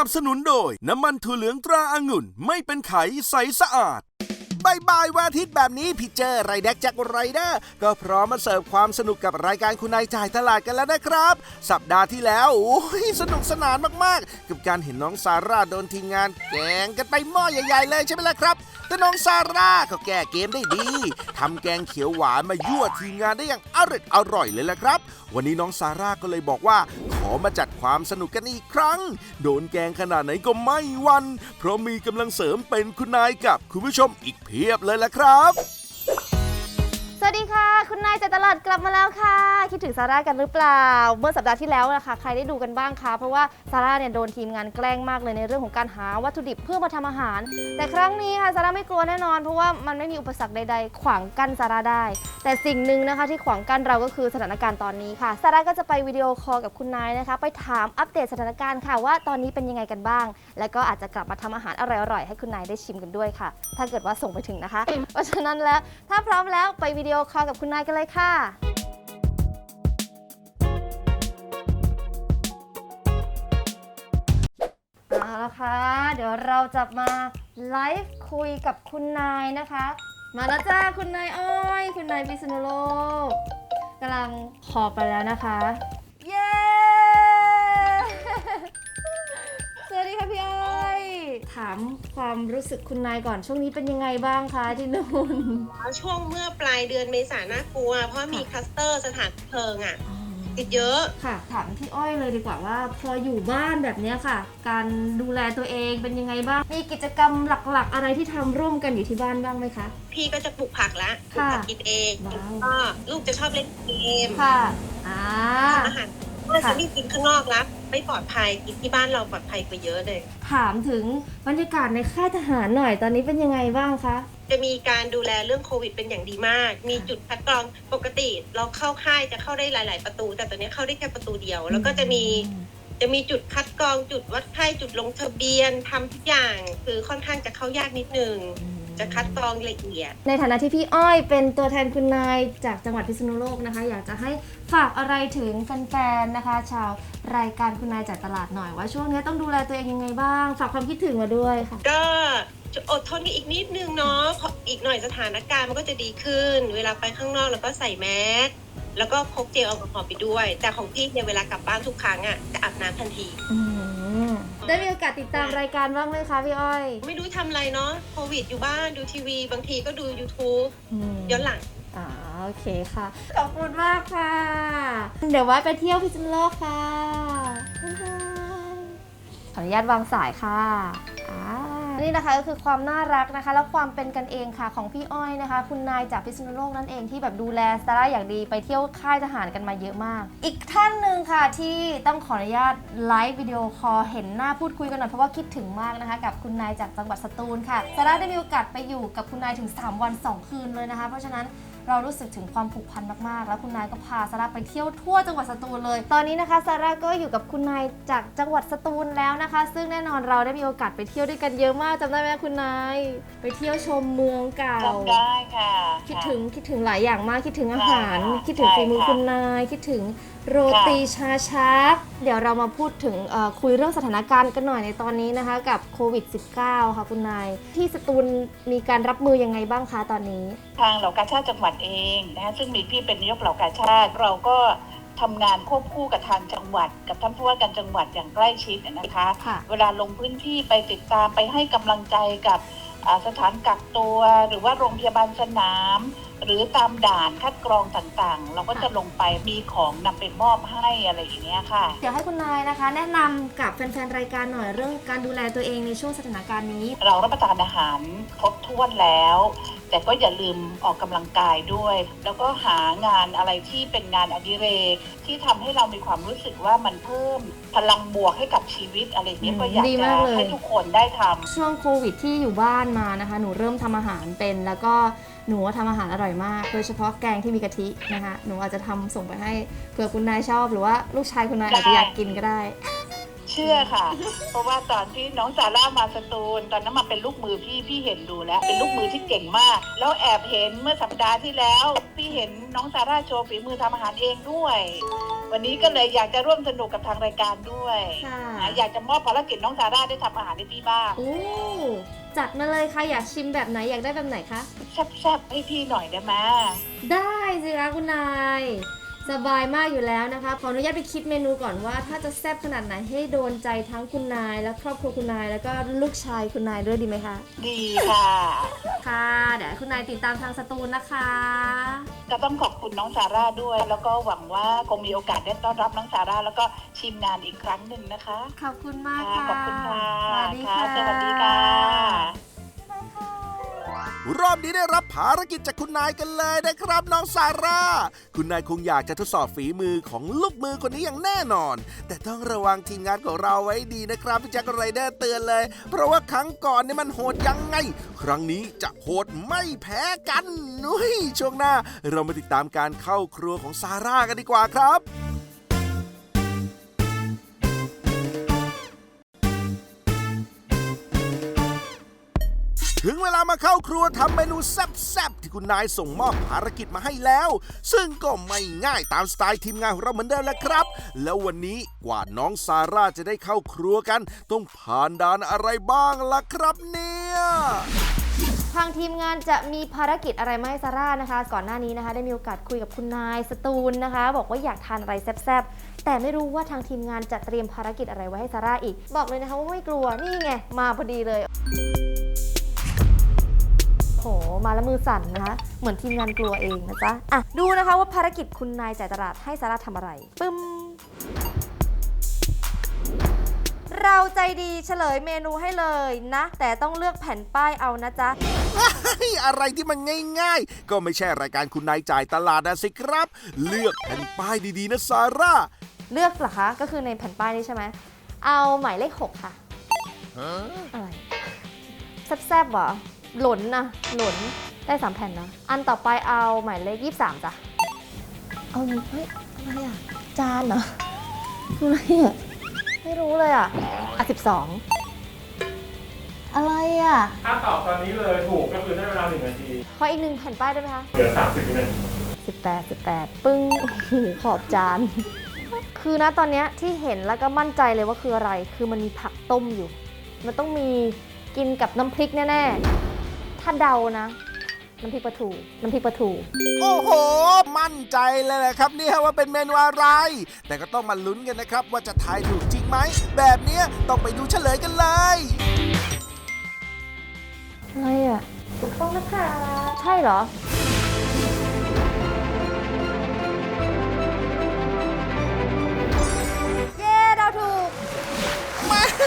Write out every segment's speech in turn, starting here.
นับสนุนโดย น้ำมันถั่วเหลืองตราอางุ่น ไม่เป็นไขใสสะอาดบายบายวันอาทิตย์แบบนี้พี่เจอไรแดกจากไรเดอร์ก็พร้อมมาเสิร์ฟความสนุกกับรายการคุณนายจ่ายตลาดกันแล้วนะครับ สัปดาห์ที่แล้วโอ้ยสนุกสนานมากๆ กับการเห็นน้องซาร่าโดนทีมงานแกงกันไปหม้อใหญ่ ๆ เลยใช่ไหมล่ะครับ แต่น้องซาร่าก็แก้เกมได้ดีทำแกงเขียวหวานมายั่วทีมงานได้อย่างอร่อยอร่อยเลยละครับ วันนี้น้องซาร่าก็เลยบอกว่า ขอมาจัดความสนุกกันอีกครั้ง โดนแกงขนาดไหนก็ไม่วัน เพราะมีกำลังเสริมเป็นคุณนายกับคุณผู้ชมอีกเพียบเลยละครับ วัสดีค่ะ คุณนายจตลาดกลับมาแล้วค่ะ คิดถึงซาร่ากันหรือเปล่า เมื่อสัปดาห์ที่แล้วนะคะใครได้ดูกันบ้างคะเพราะว่าซาร่าเนี่ยโดนทีมงานแกล้งมากเลยในเรื่องของการหาวัตถุดิบเพื่อมาทำอาหาร แต่ครั้งนี้ค่ะซาร่าไม่กลัวแน่นอนเพราะว่ามันไม่มีอุปสรรคใด ๆ ขวางกั้นซาร่าได้ แต่สิ่งหนึ่งนะคะที่ขวางกั้นเราก็คือสถานการณ์ตอนนี้ค่ะซาร่าก็จะไปวิดีโอคอลกับคุณนายนะคะ ไปถามอัปเดตสถานการณ์ค่ะว่าตอนนี้เป็นยังไงกันบ้าง แล้วก็อาจจะกลับมาทำอาหารอร่อยๆให้คุณนายได้ชิมกันด้วยค่ะ ถ้าเกิดว่าส่งไปถึงนะคะ เพราะฉะนั้นแล้วถ้าพร้อมแล้วไปวิดีโอคอลกับคุณนายกันเลยค่ะ เอาละค่ะ เดี๋ยวเราจะมาไลฟ์คุยกับคุณนายนะคะ มาแล้วจ้าคุณนายอ้อย คุณนายพิษณุโลกกำลังขอไปแล้วนะคะามความรู้สึกคุณนายก่อนช่วงนี้เป็นยังไงบ้างคะที่นู่นช่วงเมื่อปลายเดือนเมษาน่ากลัว เพราะมีคลัสเตอร์สถานบันเทิงอะ ติดเยอะ ค่ะ ถามพี่อ้อยเลยดีกว่าว่า พออยู่บ้านแบบเนี้ยค่ะ การดูแลตัวเองเป็นยังไงบ้าง มีกิจกรรมหลักๆ อะไรที่ทำร่วมกันอยู่ที่บ้านบ้างไหมคะ พี่ก็จะปลูกผักละปลูกผักค่ะกินเองว้าว ก็ลูกจะชอบเล่นเกมค่ะอ่า ทำอาหาร ถ้าค่ะจะไม่กินข้างนอกละไม่ปลอดภัยกินที่บ้านเราปลอดภัยกว่าเยอะเลย ถามถึงบรรยากาศในค่ายทหารหน่อยตอนนี้เป็นยังไงบ้างคะ จะมีการดูแลเรื่องโควิดเป็นอย่างดีมาก มีจุดคัดกรองปกติ เราเข้าค่ายจะเข้าได้หลาย ๆ ประตู แต่ตอนนี้เข้าได้แค่ประตูเดียว แล้วก็จะมีจะมีจุดคัดกรองจุดวัดไข้จุดลงทะเบียนทำทุกอย่าง คือค่อนข้างจะเข้ายากนิดนึง จะคัดกรองละเอียด ในฐานะที่พี่อ้อยเป็นตัวแทนคุณนายจากจังหวัดพิษณุโลกนะคะ อยากจะให้ฝากอะไรถึงแฟนๆนะคะ ชาวรายการคุณนายจากตลาดหน่อยว่าช่วงนี้ต้องดูแลตัวเองยังไงบ้าง ฝากความคิดถึงมาด้วยค่ะ ก็อดทนกันอีกนิดนึงเนาะเพราะอีกหน่อยสถานการณ์มันก็จะดีขึ้น เวลาไปข้างนอกเราก็ใส่แมสแล้วก็พกเจลแอลกอฮอล์ไปด้วย แต่ของพี่เนี่ยเวลากลับบ้านทุกครั้งอะจะอาบน้ำทันที อืม ได้มีโอกาสติดตามรายการบ้างไหมคะพี่อ้อยไม่รู้ทำอะไรเนาะโควิดอยู่บ้านดูทีวี บางทีก็ดู YouTube ย้อนหลังอ่าโอเคค่ะ ขอบคุณมากค่ะ เดี๋ยวไว้ไปเที่ยวพิษณุโลกค่ะบ๊ายบายขออนุญาตวางสายค่ะอ่า นี่นะคะก็คือความน่ารักนะคะ และความเป็นกันเองค่ะของพี่อ้อยนะคะ คุณนายจากพิษณุโลกนั่นเองที่แบบดูแลซาร่าอย่างดีไปเที่ยวค่ายทหารกันมาเยอะมาก อีกท่านหนึ่งค่ะที่ต้องขออนุญาตไลฟ์วิดีโอคอลเห็นหน้าพูดคุยกันหน่อยเพราะว่าคิดถึงมากนะคะ กับคุณนายจากจังหวัดสตูลค่ะซาร่าได้มีโอกาสไปอยู่กับคุณนายถึง 3 วัน 2 คืนเลยนะคะ เพราะฉะนั้น เรารู้สึกถึงความผูกพันมากๆ แล้วคุณนายก็พาซาร่าไปเที่ยวทั่วจังหวัดสตูลเลย ตอนนี้นะคะซาร่าก็อยู่กับคุณนายจากจังหวัดสตูลแล้วนะคะ ซึ่งแน่นอนเราได้มีโอกาสไปเที่ยวด้วยกันเยอะมากจำได้ไหมคุณนาย ไปเที่ยวชมเมืองเก่า จำได้ค่ะ คิดถึงคิดถึงหลายอย่างมากคิดถึงอาหารใช่ค่ะคิดถึงฝีมือใช่ค่ะคุณนายคิดถึง โรตีชาชัก เดี๋ยวเรามาพูดถึงเอ่อคุยเรื่องสถานการณ์กันหน่อยในตอนนี้นะคะกับโควิด -19 ค่ะคุณนาย ที่สตูลมีการรับมือยังไงบ้างคะตอนนี้ ทางเหล่ากาชาติจังหวัดเองนะคะซึ่งมีพี่เป็นนายกเหล่ากาชาติเราก็ทำงานควบคู่กับทางจังหวัด กับท่านผู้ว่าการจังหวัดอย่างใกล้ชิดนะคะค่ะเวลาลงพื้นที่ไปติดตามไปให้กำลังใจกับอ่าสถานกักตัว หรือว่าโรงพยาบาลสนาม หรือตามด่านคัดกรองต่างๆ เราก็จะลงไปมีของนำไปมอบให้อะไรอย่างเงี้ยค่ะ เดี๋ยวให้คุณนายนะคะ แนะนำกับแฟนๆรายการหน่อยเรื่องการดูแลตัวเองในช่วงสถานการณ์นี้ เรารับประทานอาหารครบถ้วนแล้ว แต่ก็อย่าลืมออกกำลังกายด้วย แล้วก็หางานอะไรที่เป็นงานอดิเรกที่ทำให้เรามีความรู้สึกว่ามันเพิ่มพลังบวกให้กับชีวิตอะไรอย่างเงี้ยอืมก็อยากดีจะมากเลย ให้ทุกคนได้ทำ ช่วงโควิดที่อยู่บ้านมานะคะ หนูเริ่มทำอาหารเป็น แล้วก็ หนูว่าทำอาหารอร่อยมาก โดยเฉพาะแกงที่มีกะทินะคะหนูอาจจะทำส่งไปให้เผื่อคุณนายชอบ หรือว่าลูกชายคุณนายอาจจะอยากกินก็ได้ เชื่อค่ะ เพราะว่าตอนที่น้องซาร่ามาสตูลตอนนั้นมาเป็นลูกมือพี่พี่เห็นดูแล้ว เป็นลูกมือที่เก่งมาก แล้วแอบเห็นเมื่อสัปดาห์ที่แล้ว พี่เห็นน้องซาร่าโชว์ฝีมือทำอาหารเองด้วย วันนี้ก็เลยอยากจะร่วมสนุกกับทางรายการด้วยค่ะ นะอยากจะมอบภารกิจน้องซาร่าได้ทำอาหารให้พี่บ้างโอ้จัดมาเลยค่ะอยากชิมแบบไหนอยากได้แบบไหนคะ แซ่บๆให้พี่หน่อยได้ไหมได้สิคะคุณนาย สบายมากอยู่แล้วนะคะ ขออนุญาตไปคิดเมนูก่อนว่า ถ้าจะแซ่บขนาดไหนให้โดนใจทั้งคุณนาย และครอบครัวคุณนาย แล้วก็ลูกชายคุณนายด้วยดีไหมคะ ดีค่ะ ค่ะเดี๋ยวให้คุณนายติดตามทางสตูลนะคะ ก็ต้องขอบคุณน้องซาร่าด้วย แล้วก็หวังว่าคงมีโอกาสได้ต้อนรับน้องซาร่าแล้วก็ชิมงานอีกครั้งหนึ่งนะคะ ขอบคุณมากค่ะค่ะขอบคุณค่ะสวัสดีค่ะค่ะสวัสดีค่ะ รอบนี้ได้รับภารกิจจากคุณนายกันเลยนะครับน้องซาร่า คุณนายคงอยากจะทดสอบฝีมือของลูกมือคนนี้อย่างแน่นอน แต่ต้องระวังทีมงานของเราไว้ดีนะครับพี่แจ็คไรเดอร์เตือนเลย เพราะว่าครั้งก่อนเนี่ยมันโหดยังไง ครั้งนี้จะโหดไม่แพ้กันนุ้ยช่วงหน้า เรามาติดตามการเข้าครัวของซาร่ากันดีกว่าครับ มาเข้าครัวทำเมนูแซ่บๆ ที่คุณนายส่งมอบภารกิจมาให้แล้ว ซึ่งก็ไม่ง่ายตามสไตล์ทีมงานของเราเหมือนเดิมแหละครับ แล้ววันนี้กว่าน้องซาร่าจะได้เข้าครัวกัน ต้องผ่านด่านอะไรบ้างล่ะครับเนี่ยทางทีมงานจะมีภารกิจอะไรมาให้ซาร่านะคะ ก่อนหน้านี้นะคะ ได้มีโอกาสคุยกับคุณนายสตูลนะคะ บอกว่าอยากทานอะไรแซ่บๆแต่ไม่รู้ว่าทางทีมงานจะเตรียมภารกิจอะไรไว้ให้ซาร่าอีก บอกเลยนะคะว่าไม่กลัวนี่ไงมาพอดีเลย มาแล้วมือสั่นนะคะเหมือนทีมงานกลัวเองนะจ๊ะอะดูนะคะว่าภารกิจคุณนายจ่ายตลาดให้ซาร่าทำอะไรปึ้มเราใจดีเฉลยเมนูให้เลยนะ แต่ต้องเลือกแผ่นป้ายเอานะจ๊ะเฮ้ยอะไรที่มันง่ายๆ ก็ไม่ใช่รายการคุณนายจ่ายตลาดนะสิครับ เลือกแผ่นป้ายดีๆนะซาร่าเลือกเหรอคะ ก็คือในแผ่นป้ายนี้ใช่ไหม เอาหมายเลข 6 ค่ะ อะไรแซบๆเหรอ หล่นนะหล่นได้3แผ่นนะ อันต่อไปเอาหมายเลข23จ้ะ เอาเฮ้ยอะไรอะ จานเหรอคืออะไรอะ ไม่รู้เลยอะ อะ12อะไรอะ ถ้าตอบตอนนี้เลยถูกก็คือได้เวลาหนึ่งนาที ขออีกหนึ่งแผ่นป้ายได้ไหมคะเหลือสามสิบวินาที18 18ปึ้งโอ้โหขอบจาน คือนะตอนเนี้ยที่เห็นแล้วก็มั่นใจเลยว่าคืออะไร คือมันมีผักต้มอยู่ มันต้องมีกินกับน้ำพริกแน่ๆ ถ้าเดานะน้ำพริกปลาทูน้ำพริกปลาทู โอ้โห มั่นใจเลยแหละครับเนี่ยว่าเป็นเมนูอะไร แต่ก็ต้องมาลุ้นกันนะครับ ว่าจะทายถูกจริงไหม แบบเนี้ยต้องไปดูเฉลยกันเลยอะไรอะถูกต้องนะคะใช่เหรอ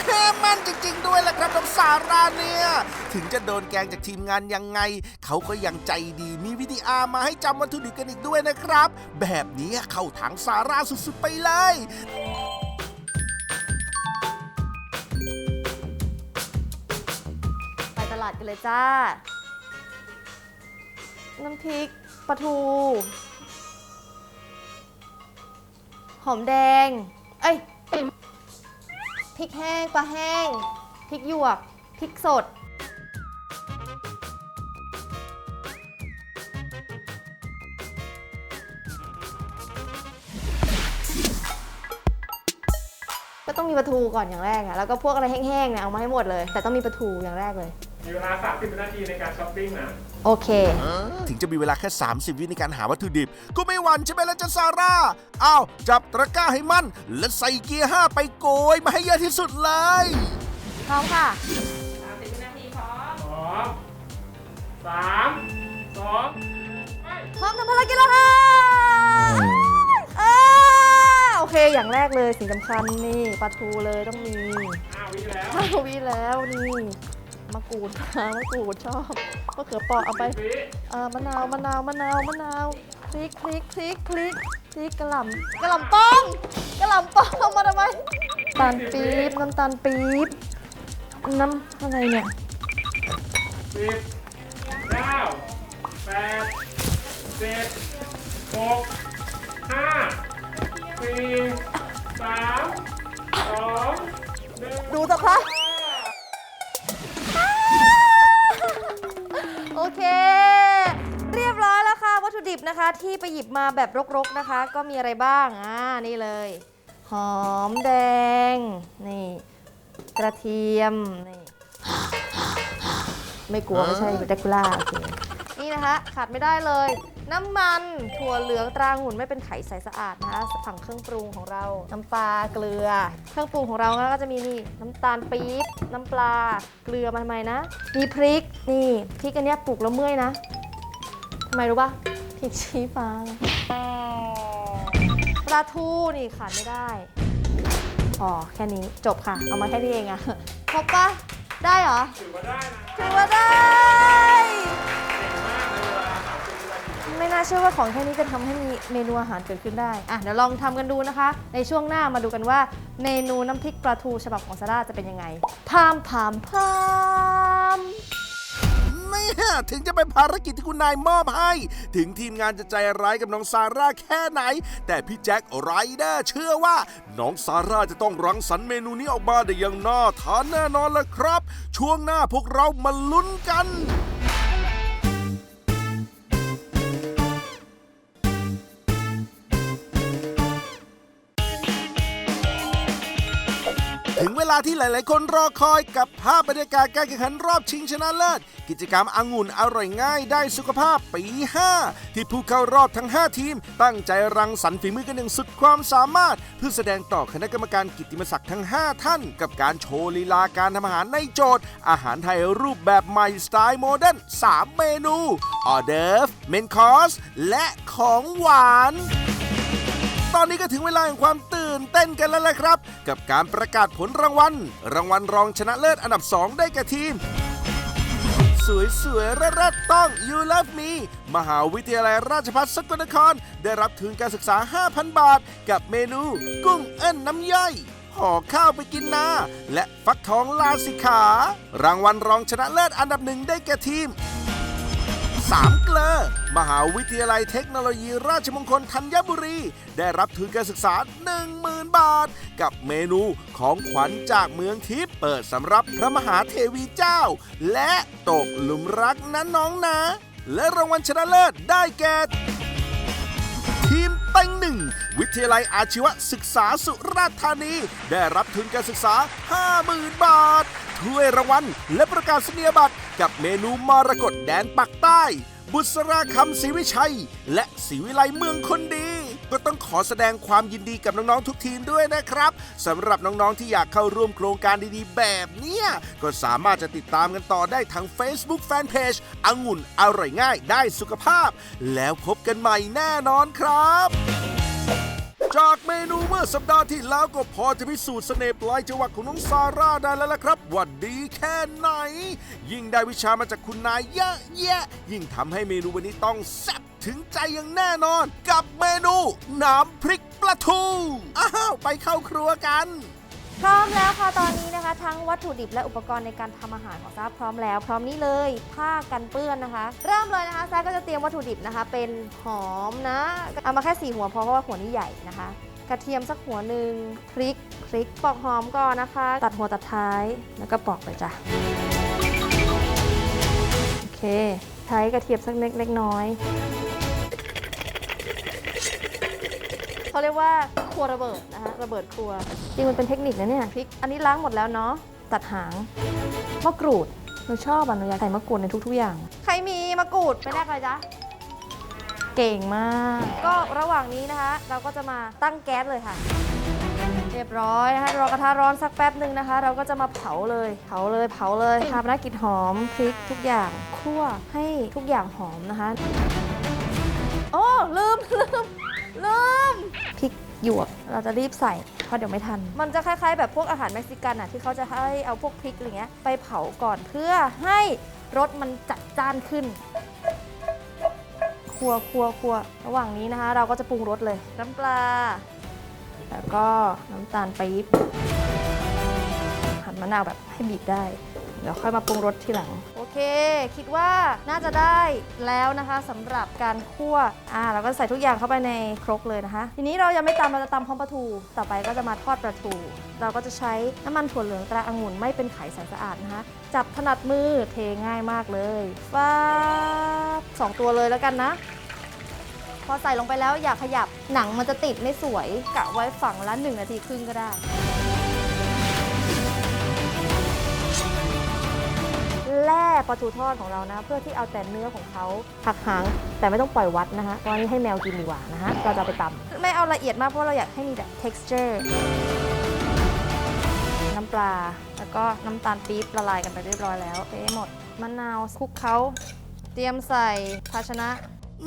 แม่มันจริง ๆ ด้วยแหละครับน้องสาราเนี่ย ถึงจะโดนแกงจากทีมงานยังไง เขาก็ยังใจดีมีวิดีอามาให้จำวัตถุดิบกันอีกด้วยนะครับ แบบนี้เข้าทางสาราสุดๆไปเลยไปตลาดกันเลยจ้า น้ำพริกปลาทู หอมแดง เอ้ย พริกแห้งปลาแห้งพริกหยวกพริกสด ก็ต้องมีปลาทูก่อนอย่างแรกอะแล้วก็พวกอะไรแห้งๆเนี่ยเอามาให้หมดเลย แต่ต้องมีปลาทูอย่างแรกเลย มีเวลา 30วินาทีในการช้อปปิ้งนะ โอเค ถึงจะมีเวลาแค่ 30 วิในการหาวัตถุดิบ ก็ไม่หวั่นใช่ไหมล่ะจ๊ะซาร่าอ้าว จับตะกร้าให้มั่น และใส่เกียร์ 5 ไปโกยมาให้เยอะที่สุดเลย พร้อมค่ะพร้อมสามสองไปพร้อมทำภารกิจแล้วค่ะอ่าโอเค อย่างแรกเลยสิ่งสำคัญนี่ปลาทูเลยต้องมี ห้าวิแล้วปลาทูวีแล้วนี่ มะกรูดค่ะมะกรูดชอบมะเขือเปราะเอาไปเออมะนาวมะนาวมะนาวมะนาวพริกพริกพริกพริกพริกกระหล่ำกระหล่ำป้องกระหล่ำป้องมาทำไมน้ำตาลปี๊บน้ำตาลปี๊บน้ำอะไรเนี่ยสิบเก้าแปดเจ็ดหกห้าสี่สามสองหนึ่งดูสักพัก โอเค เรียบร้อยแล้วค่ะ วัตถุดิบนะคะที่ไปหยิบมาแบบรกๆนะคะ ก็มีอะไรบ้างอ่านี่เลย หอมแดง นี่ กระเทียมนี่ไม่กลัวไม่ใช่แดกล่าโอเคนี่นะคะ ขาดไม่ได้เลย น้ำมัน ถั่วเหลืองตราหุ่นไม่เป็นไขใสสะอาดนะคะผังเครื่องปรุงของเรา น้ำปลาเกลือ เครื่องปรุงของเราก็จะมีนี่น้ำตาลปี๊บน้ำปลาเกลือมาทำไมนะ มีพริกนี่พริกอันเนี้ยปลูกแล้วเมื่อยนะทำไมรู้ปะพริกชี้ฟ้าปลาทูนี่ขาดไม่ได้อ๋อแค่นี้จบค่ะ เอามาแค่นี้เองอะครบปะได้เหรอถือว่าได้นะถือว่าได้ ไม่น่าเชื่อว่าของแค่นี้จะทำให้มีเมนูอาหารเกิดขึ้นได้ อะเดี๋ยวลองทำกันดูนะคะ ในช่วงหน้ามาดูกันว่า เมนูน้ำพริกปลาทูฉบับของซาร่าจะเป็นยังไง พามพามพามเนี่ยถึงจะเป็นภารกิจที่คุณนายมอบให้ ถึงทีมงานจะใจร้ายกับน้องซาร่าแค่ไหน แต่พี่แจ็คไรเดอร์เชื่อว่า น้องซาร่าจะต้องรังสรรค์เมนูนี้ออกมาได้อย่างน่าทานแน่นอนลยครับ ช่วงหน้าพวกเรามาลุ้นกัน ถึงเวลาที่หลาย ๆ คนรอคอยกับภาพบรรยากาศการแข่งขันรอบชิงชนะเลิศ กิจกรรมองุ่นอร่อยง่ายได้สุขภาพปี 5 ที่ผู้เข้ารอบทั้ง 5 ทีม ตั้งใจรังสรรค์ฝีมือกันอย่างสุดความสามารถ เพื่อแสดงต่อคณะกรรมการกิตติมศักดิ์ทั้ง 5 ท่าน กับการโชว์ลีลาการทำอาหารในโจทย์ อาหารไทยรูปแบบใหม่สไตล์โมเดิร์น3เมนูออเดิร์ฟเมนคอร์สและของหวาน ตอนนี้ก็ถึงเวลาแห่งความตื่นเต้นกันแล้วแหละครับ กับการประกาศผลรางวัล รางวัลรองชนะเลิศอันดับ 2 ได้แก่ทีม สวยสวยๆเรัดต้อง You Love Me มหาวิทยาลัยราชภัฏสกลนคร ได้รับทุนการศึกษา 5,000 บาท กับเมนู กุ้งเอิ้นน้ำย่อยห่อข้าวไปกินนาและฟักทองลาสิขา รางวัลรองชนะเลิศอันดับหนึ่งได้แก่ทีมสามเกลอ มหาวิทยาลัยเทคโนโลยีราชมงคลธัญบุรี ได้รับทุนการศึกษา 10,000 บาท กับเมนูของขวัญจากเมืองทิพย์เปิดสำหรับพระมหาเทวีเจ้า และตกหลุมรักนะน้องนะ และรางวัลชนะเลิศได้แก่ทีมเต็งหนึ่งวิทยาลัยอาชีวศึกษาสุราษฎร์ธานี ได้รับทุนการศึกษา 50,000 บาท ถ้วยรางวัลและประกาศนียบัตรกับเมนูมรกตแดนปักใต้ บุษราคำศรีวิชัย และศรีวิไลเมืองคนดี ก็ต้องขอแสดงความยินดีกับน้อง ๆ ทุกทีมด้วยนะครับสำหรับน้อง ๆ ที่อยากเข้าร่วมโครงการดีๆ แบบเนี้ยก็สามารถจะติดตามกันต่อได้ทาง Facebook Fanpage องุ่นอร่อยง่ายได้สุขภาพ แล้วพบกันใหม่แน่นอนครับ จากเมนูเมื่อสัปดาห์ที่แล้วก็พอจะพิสูจน์เสน่ห์ปลายจังหวัดของน้องซาร่าได้แล้วละครับว่าดีแค่ไหน ยิ่งได้วิชามาจากคุณนายเยอะแยะ ยิ่งทำให้เมนูวันนี้ต้องแซ่บถึงใจอย่างแน่นอน กับเมนูน้ำพริกปลาทูอ้าวไปเข้าครัวกัน พร้อมแล้วค่ะตอนนี้นะคะ ทั้งวัตถุดิบและอุปกรณ์ในการทำอาหารของซาพร้อมแล้ว พร้อมนี้เลยผ้ากันเปื้อนนะคะ เริ่มเลยนะคะซาก็จะเตรียมวัตถุดิบนะคะ เป็นหอมนะเอามาแค่สี่หัวพอเพราะว่าหัวนี้ใหญ่นะคะ กระเทียมสักหัวหนึ่งพริกพริกปอกหอมก่อนนะคะ ตัดหัวตัดท้ายแล้วก็ปอกเลยจ้ะโอเค ใช้กระเทียมสักเล็กเล็กน้อย เขาเรียกว่าครัวระเบิดนะคะระเบิดครัว จริงมันเป็นเทคนิคนะเนี่ยพริกอันนี้ล้างหมดแล้วเนาะตัดหางมะกรูดหนูชอบอะหนูอยากใส่มะกรูดในทุก ๆ อย่าง ใครมีมะกรูดไปแรกอะไรจ๊ะเก่งมาก ก็ระหว่างนี้นะคะ เราก็จะมาตั้งแก๊สเลยค่ะ เรียบร้อยนะคะรอกระทะร้อนสักแป๊บหนึ่งนะคะ เราก็จะมาเผาเลยเผาเลยเผาเลยทำหน้ากลิ่นหอมพริกทุกอย่างคั่วให้ทุกอย่างหอมนะคะ โอ้ลืมลืม ลืมพริกหยวกเราจะรีบใส่เพราะเดี๋ยวไม่ทัน มันจะคล้ายๆ แบบพวกอาหารเม็กซิกันอะที่เขาจะให้เอาพวกพริกอะไรเงี้ยไปเผาก่อนเพื่อให้รสมันจัดจ้านขึ้น ครัวครัวครัวระหว่างนี้นะคะ เราก็จะปรุงรสเลย น้ำปลา แล้วก็น้ำตาลปี๊บหั่นมะนาวแบบให้บีบได้ เดี๋ยวค่อยมาปรุงรสทีหลัง โอ เค คิดว่าน่าจะได้แล้วนะคะสำหรับการคั่วอ่าเราก็ใส่ทุกอย่างเข้าไปในครกเลยนะคะ ทีนี้เรายังไม่ตำเราจะตำพร้อมปลาทู ต่อไปก็จะมาทอดปลาทู เราก็จะใช้น้ำมันถั่วเหลืองตราองุ่นไม่เป็นไขใสสะอาดนะคะ จับถนัดมือเทง่ายมากเลยฟ้าบสองตัวเลยแล้วกันนะพอใส่ลงไปแล้วอย่าขยับหนังมันจะติดไม่สวยกะไว้ฝั่งละ1นาทีครึ่งก็ได้ แล่ปลาทูทอดของเรานะ เพื่อที่เอาแต่เนื้อของเขาหักหางแต่ไม่ต้องปล่อยวัดนะคะเพราะอันนี้ให้แมวกินดีกว่านะคะเราจะเอาไปตำไม่เอาละเอียดมากเพราะเราอยากให้มีแบบ texture น้ำปลา แล้วก็น้ำตาลปี๊บละลายกันไปเรียบร้อยแล้วเทหมดมะนาวคลุกเขาเตรียมใส่ภาชนะ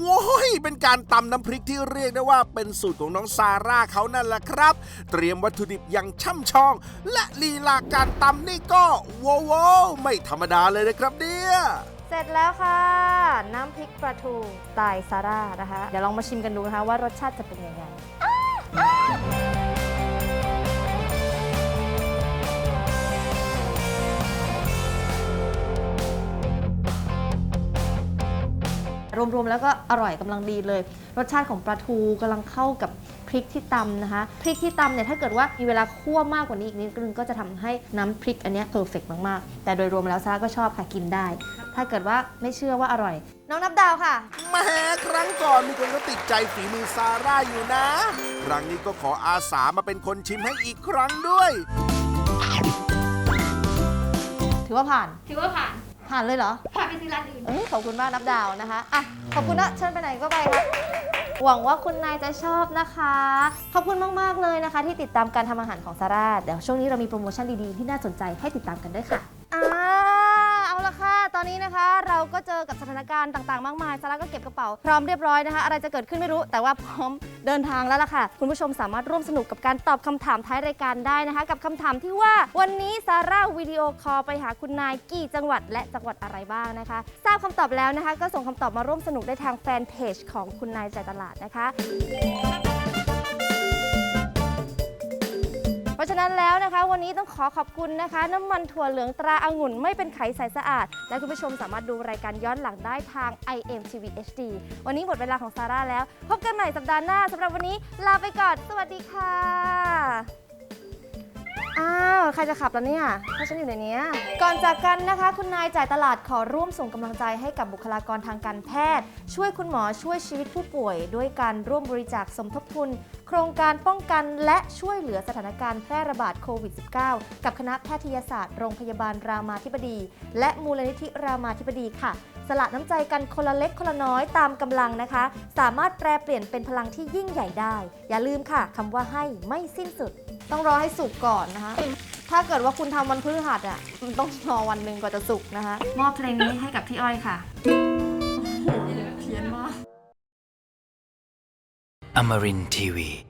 ว้ยเป็นการตำน้ำพริกที่เรียกได้ว่าเป็นสูตรของน้องซาร่าเขานั่นแหละครับ เตรียมวัตถุดิบอย่างช่ำชอง และลีลาการตำนี่ก็โว้วไม่ธรรมดาเลยนะครับเนี่ยเสร็จแล้วค่ะ น้ำพริกปลาทูสไตล์ซาร่านะคะ เดี๋ยวลองมาชิมกันดูนะคะว่ารสชาติจะเป็นยังไง รวมๆแล้วก็อร่อยกำลังดีเลย รสชาติของปลาทูกำลังเข้ากับพริกที่ตำนะคะพริกที่ตำเนี่ยถ้าเกิดว่ามีเวลาคั่วมากกว่านี้อีกนิดนึงก็จะทำให้น้ำพริกอันเนี้เพอร์เฟกมากๆ แต่โดยรวมแล้วซาร่าก็ชอบค่ะกินได้ ถ้าเกิดว่าไม่เชื่อว่าอร่อย น้องนับดาวค่ะแหมาครั้งก่อนมีคนก็ติดใจฝีมือซาร่าอยู่นะ ครั้งนี้ก็ขออาสามาเป็นคนชิมให้อีกครั้งด้วย ถือว่าผ่าน ถือว่าผ่าน ผ่านเลยเหรอผ่านไปซื้อร้านอื่น เออขอบคุณมากนับดาวนะคะ อะ ขอบคุณนะเชิญไปไหนก็ไปครับหวังว่าคุณนายจะชอบนะคะ ขอบคุณมาก ๆ เลยนะคะ ที่ติดตามการทำอาหารของซาร่า เดี๋ยวช่วงนี้เรามีโปรโมชั่นดี ๆ ที่น่าสนใจให้ติดตามกันด้วยค่ะ อ่า เอาละค่ะ ตอนนี้นะคะเราก็เจอกับสถานการณ์ต่างๆ มากมายซาร่าก็เก็บกระเป๋าพร้อมเรียบร้อยนะคะ อะไรจะเกิดขึ้นไม่รู้ แต่ว่าพร้อมเดินทางแล้วล่ะค่ะ คุณผู้ชมสามารถร่วมสนุกกับการตอบคำถามท้ายรายการได้นะคะ กับคำถามที่ว่าวันนี้ซาร่าวิดีโอคอลไปหาคุณนายกี่จังหวัดและจังหวัดอะไรบ้างนะคะ ทราบคำตอบแล้วนะคะ ก็ส่งคำตอบมาร่วมสนุกได้ทางแฟนเพจของคุณนายใจตลาดนะคะะฉะนั้นแล้วนะคะ วันนี้ต้องขอขอบคุณนะคะ น้ำมันถั่วเหลืองตราองุ่นไม่เป็นไขใสสะอาด และคุณผู้ชมสามารถดูรายการย้อนหลังได้ทาง IMTV HD วันนี้หมดเวลาของซาร่าแล้ว พบกันใหม่สัปดาห์หน้าสำหรับวันนี้ลาไปก่อน สวัสดีค่ะ อ้าวใครจะขับแล้วเนี่ยถ้าฉันอยู่ในเนี้ยก่อนจากกันนะคะ คุณนายจ่ายตลาดขอร่วมส่งกำลังใจให้กับบุคลากรทางการแพทย์ ช่วยคุณหมอช่วยชีวิตผู้ป่วย ด้วยการร่วมบริจาคสมทบทุน โครงการป้องกันและช่วยเหลือสถานการณ์แพร่ระบาดโควิด -19 กับคณะแพทยศาสตร์โรงพยาบาลรามาธิบดี และมูลนิธิรามาธิบดีค่ะ สละน้ำใจกันคนละเล็กคนละน้อยตามกำลังนะคะ สามารถแปลเปลี่ยนเป็นพลังที่ยิ่งใหญ่ได้ อย่าลืมค่ะคำว่าให้ไม่สิ้นสุด ต้องรอให้สุกก่อนนะคะ ถ้าเกิดว่าคุณทำวันพฤหัสอะมันต้องรอวันหนึ่งกว่าจะสุกนะคะ มอบเพลงนี้ให้กับพี่อ้อยค่ะ Amarin Tiwi.